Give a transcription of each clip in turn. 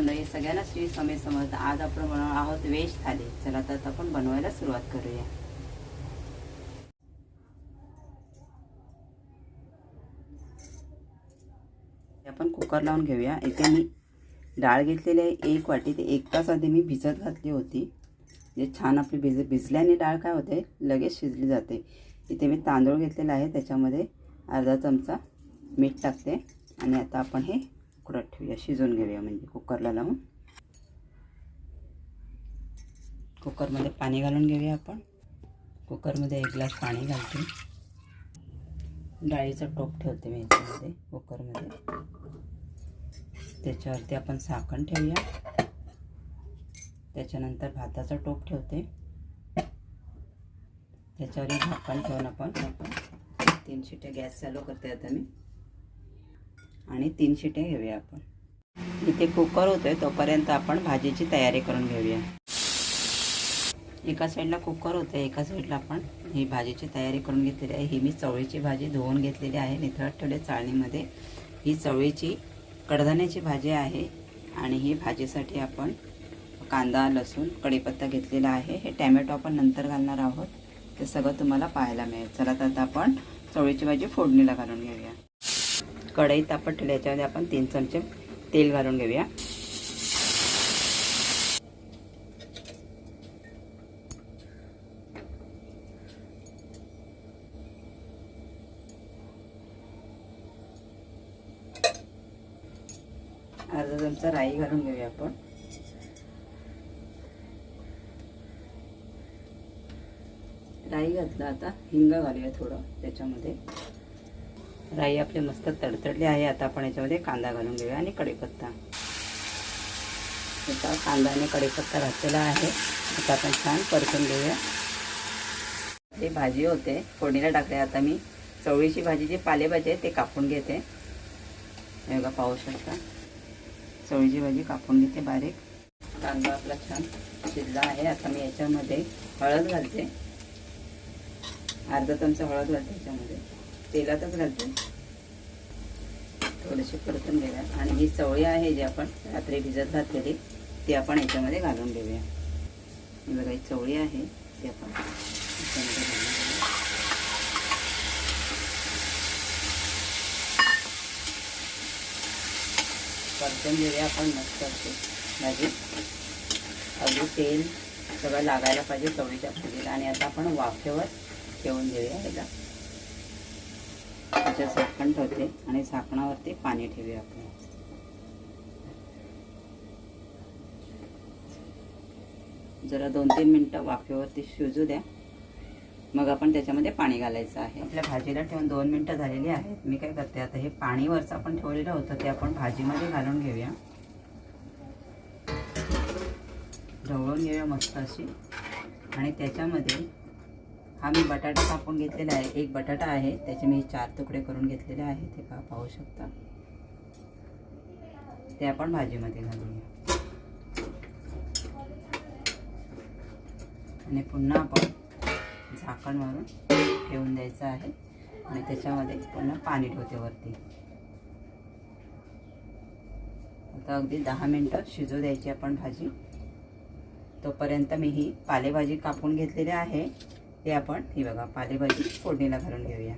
मंडळी सगळ्यांना श्री स्वामी समर्थ. आज आपण बनवणार आहोत वेज थाली. चला तर आपण बनवायला सुरुवात करूया. आपण कुकर लावून घेऊया. इथे मी डाळ घेतलेली आहे एक वाटी. ते एक तास आधी मी भिजत घातली होती. जे छान आपली भिज भिजल्याने डाळ काय होते? लगेच शिजली जाते. इथे मी तांदूळ घेतलेला आहे. त्याच्यामध्ये अर्धा चमचा मीठ टाकते. आणि आता आपण हे उकडत ठेवूया. शिजवून घेऊया म्हणजे कुकरला लावून. कुकरमध्ये पाणी घालून घेऊया आपण. कुकरमध्ये एक ग्लास पाणी घालते. डाळीचं टोप ठेवते मी याच्यामध्ये कुकरमध्ये. त्याच्यावरती आपण साखण ठेवूया. त्याच्यानंतर भाताचा टोप ठेवते. त्याच्यावरही झाकण ठेवून आपण तीन शिट्या गॅस चालू करते आता मी. आणि तीन शिट्या घेऊया आपण. इथे कुकर होतोय तोपर्यंत आपण भाजीची तयारी करून घेऊया. एका साईडला कुकर होतं एका साईडला आपण ही भाजीची तयारी करून घेतलेली आहे. ही मी चवळीची भाजी धुवून घेतलेली आहे. निथळत ठेवले चाळणीमध्ये. ही चवळीची कडधान्याची भाजी आहे आणि ही भाजीसाठी आपण कांदा लसूण कढीपत्ता घेतलेला आहे. हे टॅमॅटो आपण नंतर घालणार आहोत. ते सगळं तुम्हाला पाहायला मिळेल. चला तर आता आपण चवळीची भाजी फोडणीला घालून घेऊया. कढई तापत याच्यामध्ये आपण तीन चमचे तेल घालून घेऊया. अर्धा चमचा राई घालून घेऊया आपण. राई घातलं आता हिंग घालूया थोडं त्याच्यामध्ये. राई आपली मस्त तडतडली आहे. आता आपण याच्यामध्ये कांदा घालून घेऊया आणि कढीपत्ता. आता कांदा आणि कढीपत्ता घातलेला आहे. आता आपण छान परतून घेऊया. ही भाजी होते. फोडणीला टाकले. आता मी चवळीची भाजी जी पालेभाजी आहे ते कापून घेते. हे बघा पाहू शकता. चवळीची भाजी कापून घेते बारीक. कांदा आपला छान शिजला आहे. आता मी याच्यामध्ये हळद घालते. अर्धा चमचा हळद घालते याच्यामध्ये. तेलातच घालते. थोडीशी परतून घेऊया. आणि ही चवळी आहे जी आपण रात्री भिजत घातलेली ती आपण याच्यामध्ये घालून घेऊया ही बघा ही चवळी आहे ती आपण याच्यामध्ये घालून घेऊया परतून घेऊया आपण मस्त अशी भाजी. अगदी तेल सगळं लागायला पाहिजे चवळीच्या भाजीला आणि आता आपण वाफेवर ठेवून घेऊया ह्याला त्याच्या झाकण ठेवते आणि झाकणावरती पाणी ठेवूया आपण. जरा दोन तीन मिनटं वाफेवरती शिजू द्या. मग आपण त्याच्यामध्ये पाणी घालायचं आहे. आपल्या भाजीला ठेवून दोन मिनटं झालेली आहेत. मी काय करते आता हे पाणीवरचं आपण ठेवलेलं होतं ते आपण भाजीमध्ये घालून घेऊया. ढवळून घेऊया मस्त अशी. आणि त्याच्यामध्ये हा मी बटाटा कापून घेतलेला आहे. एक बटाटा आहे. त्याचे मी चार तुकडे करून घेतलेले आहे. ते का पाहू शकता. ते आपण भाजीमध्ये घालूया. आणि पुन्हा आपण झाकण मारून ठेवून द्यायचं आहे. आणि त्याच्यामध्ये पुन्हा पाणी ठेवते वरती. आता अगदी दहा मिनटं शिजू द्यायची आपण भाजी. तोपर्यंत मी ही पालेभाजी कापून घेतलेली आहे. ते आपण ही बघा पालेभाजी फोडणीला घालून घेऊया.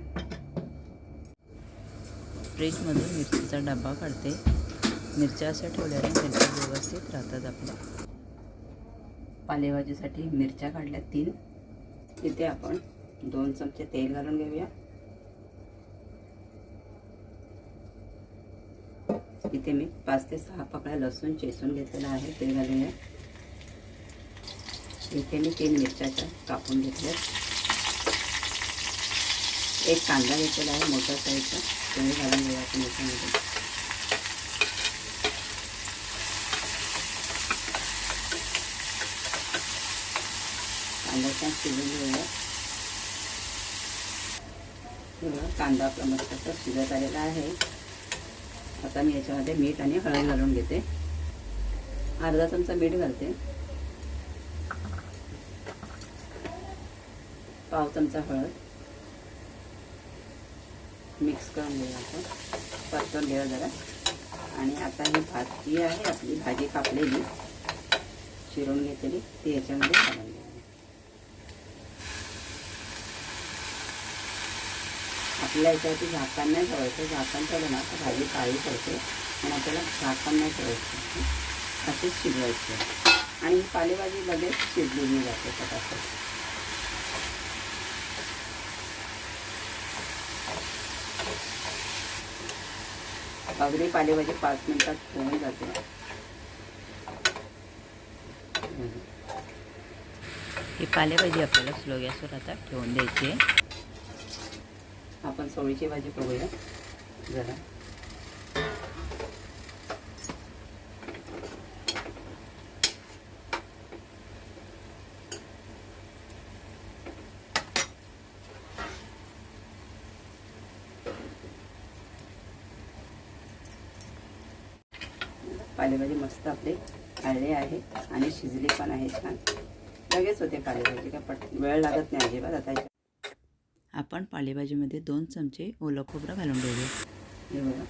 फ्रीजमधून मिरचीचा डबा काढते. मिरच्या अशा ठेवल्याने मिरच्या व्यवस्थित राहतात आपल्या. पालेभाजीसाठी मिरच्या काढल्या तीन. तिथे आपण दोन चमचे तेल घालून घेऊया. इथे मी पाच ते सहा पकड्या लसूण चेसून घेतलेला आहे ते घालूया. इथे मी तीन मिरच्याच्या कापून घेतल्यात. एक कांदा घेतलेला आहे मोठ्या साईजचा. तुम्ही घालून घेऊया आपण याच्यामध्ये कांदा छान शिजून घेऊया. कांदा आपला मस्त असा शिजत आलेला आहे. आता मी याच्यामध्ये मीठ आणि हळद घालून घेते. अर्धा चमचा मीठ घालते. पाव चमचा हळद. मिक्स करून घेऊ आपण परतून घेऊ जरा. आणि आता ही भाजी आहे आपली भाजी कापलेली. चिरून घेतली ती याच्यामध्ये घालून घ्यावी याच्यावरती झाकण नाही ठेवायचं. झाकण ठेवलं ना तर भाजी काळी पडते. आणि आपल्याला झाकण नाही ठेवायचं. असेच शिजवायचे. आणि पालेभाजी लगेच शिजलेली जाते फटाफट अगदी पालेभाजी पाच मिनिटात होऊन जाते. ही पालेभाजी आपल्याला स्लो गॅसवर आता ठेवून द्यायची आहे. आपण चवळीची भाजी बघूया जरा. पालेभाजी मस्त आपले आळले आहे आणि शिजली पण आहे छान. लगेच होते पालेभाजी काय पट वेळ लागत नाही अजिबात आता. आपण पालेभाजीमध्ये दोन चमचे ओलं खोबरं घालून हे बघा.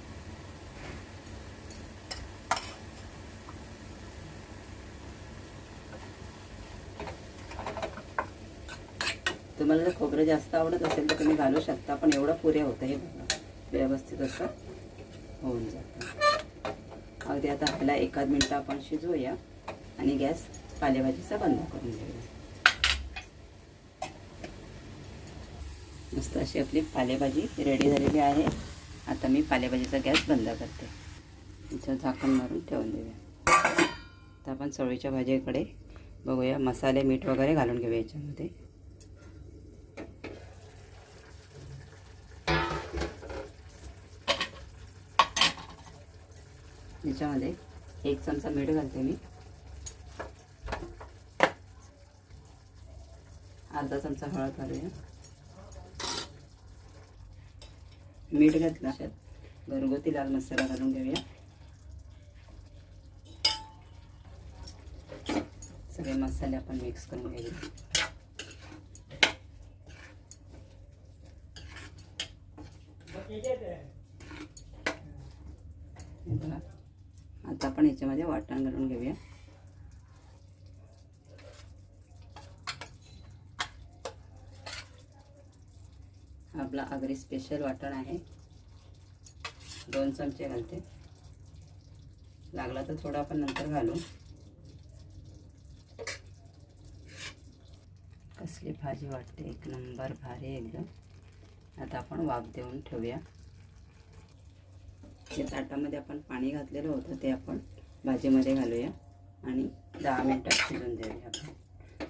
तुम्हाला जर खोबरं जास्त आवडत असेल तर तुम्ही घालू शकता पण एवढं पुऱ्या होतं हे बघा. व्यवस्थित असं होऊन जातं. अगदी आता आपल्याला एखाद मिनटं आपण शिजवूया आणि गॅस पालेभाजीचा बंद करून घेऊया. मस्त अशी आपली पालेभाजी रेडी झालेली आहे. आता मी पालेभाजीचा गॅस बंद करते. याच्यावर झाकण मारून ठेवून देऊया. आता आपण चवळीच्या भाजीकडे बघूया मसाले मीठ वगैरे घालून घेऊया याच्यामध्ये. याच्यामध्ये एक चमचा मीठ घालते मी. अर्धा चमचा हळद घालूया. मीठ घातलं त्यात घरगुती लाल मसाला घालून घेऊया. सगळे मसाले आपण मिक्स करून घेऊया. हे बघा. आता आपण याच्यामध्ये वाटण घालून घेऊया. आपला आगरी स्पेशल वाटण आहे. दोन चमचे घालते. लागला तर थोडा आपण नंतर घालू. कसली भाजी वाटते? एक नंबर भारी एकदम. आता आपण वाफ देऊन ठेवूया. जे ताटामध्ये आपण पाणी घातलेलं होतं ते आपण भाजीमध्ये घालूया आणि दहा मिनटात शिजून देऊया. आपण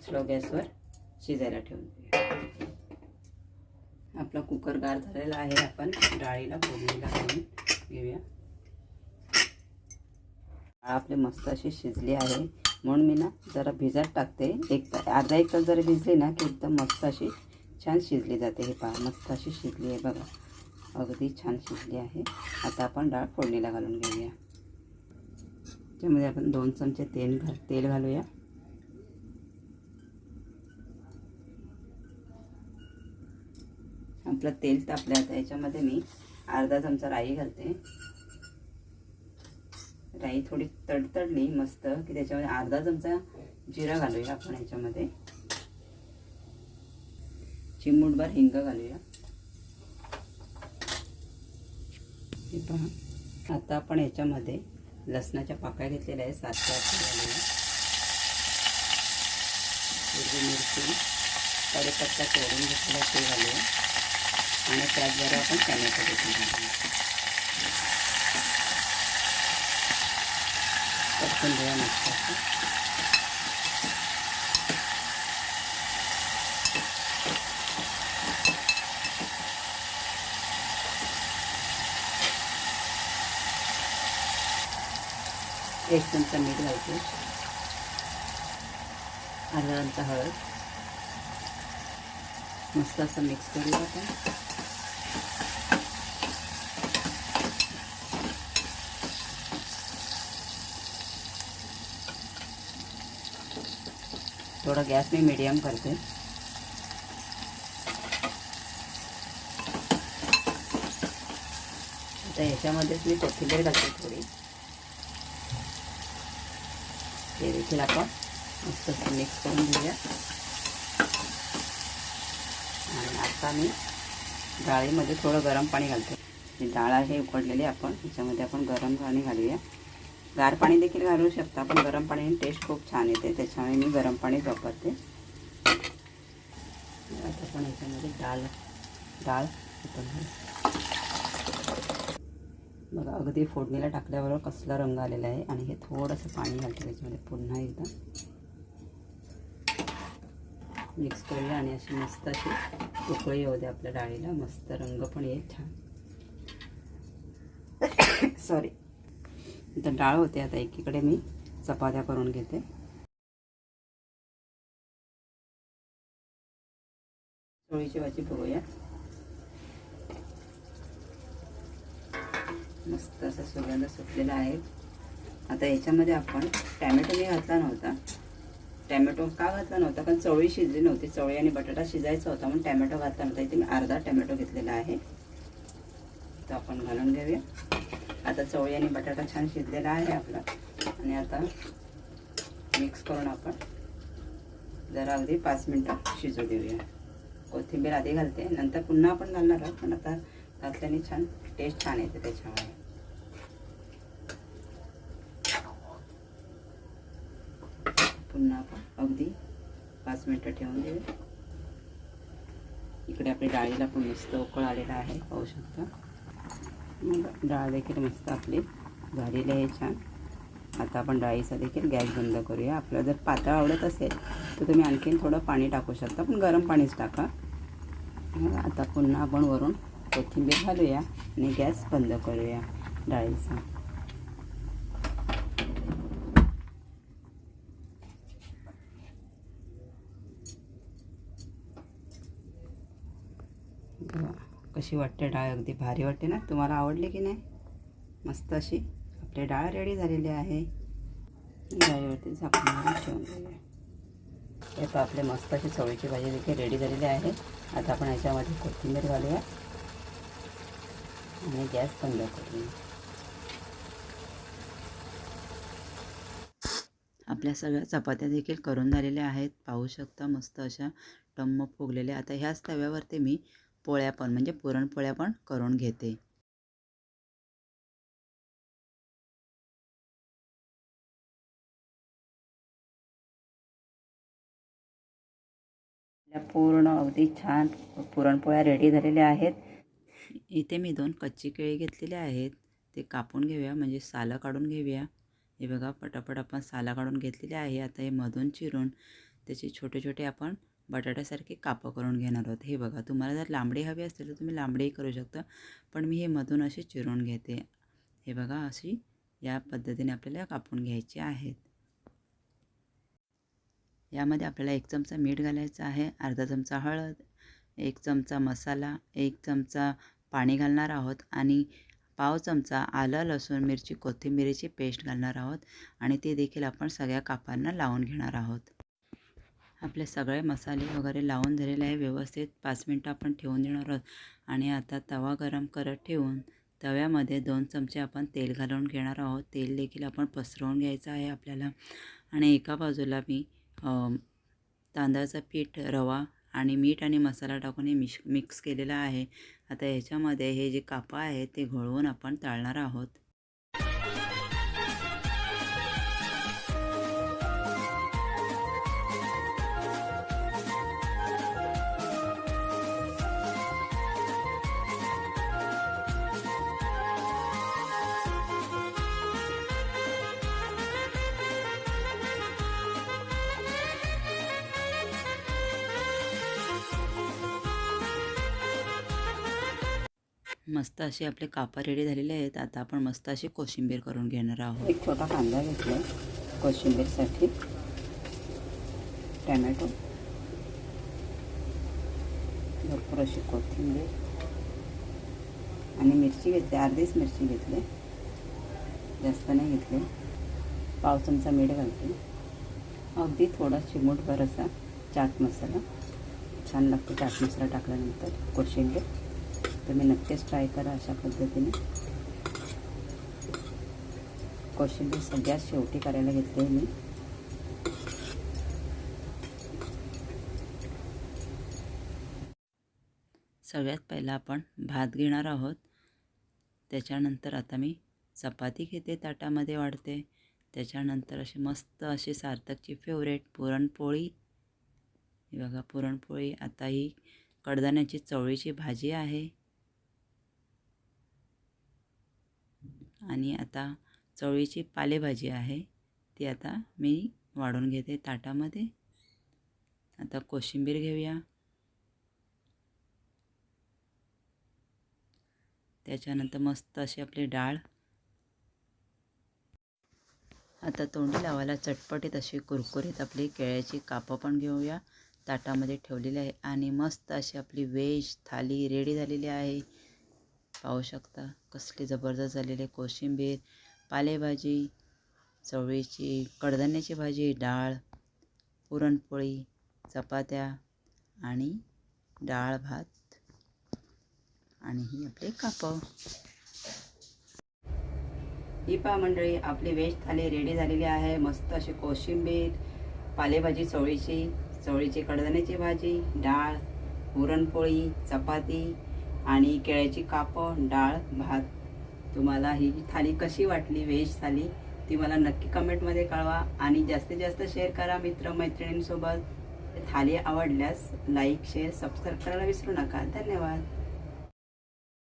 स्लो गॅसवर शिजायला ठेवून देऊया. आपला कुकर गार झालेला आहे आपण डाळीला फोडणीला घालून घेऊया. आपले आपली मस्त अशी शिजली आहे. म्हणून मी ना जरा भिजत टाकते. एक ता- अर्धा एक तास जरी भिजली ना की एकदम मस्त अशी छान शिजली जाते. हे पहा मस्त अशी शिजली आहे बघा. अगदी छान शिजली आहे. आता आपण डाळ फोडणीला घालून घेऊया. त्यामध्ये आपण दोन चमचे तेल घाल तेल घालूया. आपलं तेल तापलं आता याच्यामध्ये मी अर्धा चमचा राई घालते. राई थोडी तडतडली मस्त की त्याच्यामध्ये अर्धा चमचा जिरा घालूया आपण याच्यामध्ये. चिमूटभर हिंग घालूया. हे पहा. आता आपण याच्यामध्ये लसणाच्या पाकळ्या घेतलेल्या आहेत सात ते हिरवी मिरची कढीपत्ता तोडून घेतलेला ते घालूया आणि त्याचबरोबर आपण टॅमॅटो देखील घालूया परतून मस्त एक चमचा मीठ घालते. अर्धा चमचा हळद. मस्त असं मिक्स करूया आपण. थोडा गॅस मी मीडियम करते. आता याच्यामध्येच मी कोथिंबीर घालते थोडी. ते देखील आपण मस्त मिक्स करून घेऊया. आणि आता मी डाळीमध्ये थोडं गरम पाणी घालते. ही डाळ आहे उकडलेली आपण त्याच्यामध्ये आपण गरम पाणी घालूया. गार पाणी देखील घालू शकता पण गरम पाण्याने टेस्ट खूप छान येते त्याच्यामुळे मी गरम पाणीच वापरते. आता पण याच्यामध्ये डाळ डाळ बघा अगदी फोडणीला टाकल्याबरोबर कसला रंग आलेला आहे आणि हे थोडंसं पाणी घालते त्याच्यामध्ये पुन्हा एकदा. मिक्स करूया आणि अशी मस्त अशी उकळी येऊ आपल्या डाळीला. मस्त रंग पण येईल छान. सॉरी तर डाळ होते आता एकीकडे मी चपात्या करून घेते. चोळीची भाजी बघूया. मस्त असा सुगंध सुटलेला आहे. आता याच्यामध्ये आपण टॅमॅटो मी घातला नव्हता. टॅमॅटो का घातला नव्हता? कारण चवळी शिजली नव्हती. चवळी आणि बटाटा शिजायचा होता म्हणून टॅमॅटो घातला नव्हता. इथे मी अर्धा टॅमॅटो घेतलेला आहे. तो आपण घालून घेऊया. आता चवळी आणि बटाटा छान शिजलेला आहे आपला. आणि आता मिक्स करून आपण जरा अगदी पाच मिनटं शिजू देऊया. कोथिंबीर आधी घालते. नंतर पुन्हा आपण घालणार आहोत पण आता घातल्याने छान टेस्ट छान येते त्याच्यामुळे. पुन्हा आपण अगदी पाच मिनटं ठेवून देऊ. इकडे आपली डाळीला पण मस्त उकळ आलेला आहे पाहू शकता. मग डाळ देखील मस्त आपली झालेली आहे छान. आता आपण डाळीचा देखील गॅस बंद करूया. आपल्याला जर पातळ आवडत असेल तर तुम्ही आणखीन थोडं पाणी टाकू शकता पण गरम पाणीच टाका. आता पुन्हा आपण वरून कोथिंबीर घालूया आणि गॅस बंद करूया डाळीचा. कशी वाटते डाळ अगदी भारी वाटते ना? तुम्हाला आवडली की नाही? मस्त अशी आपली डाळ रेडी झालेली आहे. डाळीवरती झाकून ठेवून देऊया हे आपले मस्त अशी चवळीची भाजी देखील रेडी झालेली आहे. आता आपण याच्यामध्ये कोथिंबीर घालूया. आणि गॅस बंद करूया आपल्या सगळ्या चपात्या देखील करून झालेल्या आहेत. पाहू शकता मस्त अशा टम्म फुगलेल्या. आता ह्याच तव्यावरती मी पोळ्या पण म्हणजे पुरणपोळ्या पण करून घेते. पूर्ण अगदी छान पुरणपोळ्या रेडी झालेल्या आहेत. इथे मी दोन कच्ची केळी घेतलेले आहेत. ते कापून घेऊया म्हणजे सालं काढून घेऊया. हे बघा पटापट आपण सालं काढून घेतलेली आहे. आता हे मधून चिरून त्याचे छोटे छोटे आपण बटाट्यासारखे कापं करून घेणार आहोत. हे बघा तुम्हाला जर लांबडी हवी असेल तर तुम्ही लांबडीही करू शकता पण मी हे मधून असे चिरून घेते. हे बघा अशी या पद्धतीने आपल्याला कापून घ्यायची आहेत. यामध्ये आपल्याला एक चमचा मीठ घालायचं आहे अर्धा चमचा हळद एक चमचा मसाला एक चमचा पाणी घालणार आहोत आणि पाव चमचा आलं लसूण मिरची कोथिंबिरीची पेस्ट घालणार आहोत आणि ते देखील आपण सगळ्या कापांना लावून घेणार आहोत. आपले सगळे मसाले वगैरे लावून झालेले आहे व्यवस्थित पाच मिनटं आपण ठेवून देणार आहोत. आणि आता तवा गरम करत ठेवून तव्यामध्ये दोन चमचे आपण तेल घालून घेणार आहोत. तेल देखील आपण पसरवून घ्यायचं आहे आपल्याला. आणि एका बाजूला मी तांदळाचं पीठ रवा आणि मीठ आणि मसाला टाकून हे मिश मिक्स केलेलं आहे. आता ह्याच्यामध्ये हे जे कापं आहे ते घोळवून आपण तळणार आहोत. मस्त असे आपले कापा रेडी झालेले आहेत. आता आपण मस्त अशी कोशिंबीर करून घेणार आहोत. एक छोटा कांदा घेतला कोशिंबीरसाठी टॅमॅटो. भरपूर अशी कोथिंबीर. आणि मिरची घेतली अर्धीच मिरची घेतली. जास्त नाही घेतली. पाव चमचा मीठ घालते. अगदी थोडा चिमूटभर असा चाट मसाला. छान लागतो चाट मसाला टाकल्यानंतर कोशिंबीर. तुम्ही नक्कीच ट्राय करा अशा पद्धतीने. कोशिंबीर सगळ्यात शेवटी करायला घेतली मी. सगळ्यात पहिला आपण भात घेणार आहोत. त्याच्यानंतर आता मी चपाती घेते ताटामध्ये वाढते. त्याच्यानंतर अशी मस्त अशी सार्थकची फेवरेट पुरणपोळी. बघा पुरणपोळी आता ही कडधान्याची चवळीची भाजी आहे. आणि आता चवळीची पालेभाजी आहे ती आता मी वाढून घेते ताटामध्ये. आता कोशिंबीर घेऊया. त्याच्यानंतर मस्त अशी आपली डाळ. आता तोंडी लावायला चटपटीत अशी कुरकुरीत आपली केळ्याची कापं पण घेऊया. ताटामध्ये ठेवलेली आहे आणि मस्त अशी आपली वेज थाली रेडी झालेली आहे. पाहू शकता. कसली जबरदस्त झालेली कोशिंबीर पालेभाजी चवळीची कडधान्याची भाजी डाळ पुरणपोळी चपात्या आणि डाळ भात. आणि ही आपले कापव ही पा मंडळी आपली व्हेज थाली रेडी झालेली आहे. मस्त अशी कोशिंबीर पालेभाजी चवळीची चवळीची कडधान्याची भाजी डाळ पुरणपोळी चपाती आणि केळ्याची कापं डाळ भात. तुम्हाला ही थाली कशी वाटली? व्हेज थाली? ती मला नक्की कमेंटमध्ये कळवा आणि जास्तीत जास्त शेअर करा मित्रमैत्रिणींसोबत. थाली आवडल्यास लाईक शेअर सबस्क्राईब करायला विसरू नका. धन्यवाद.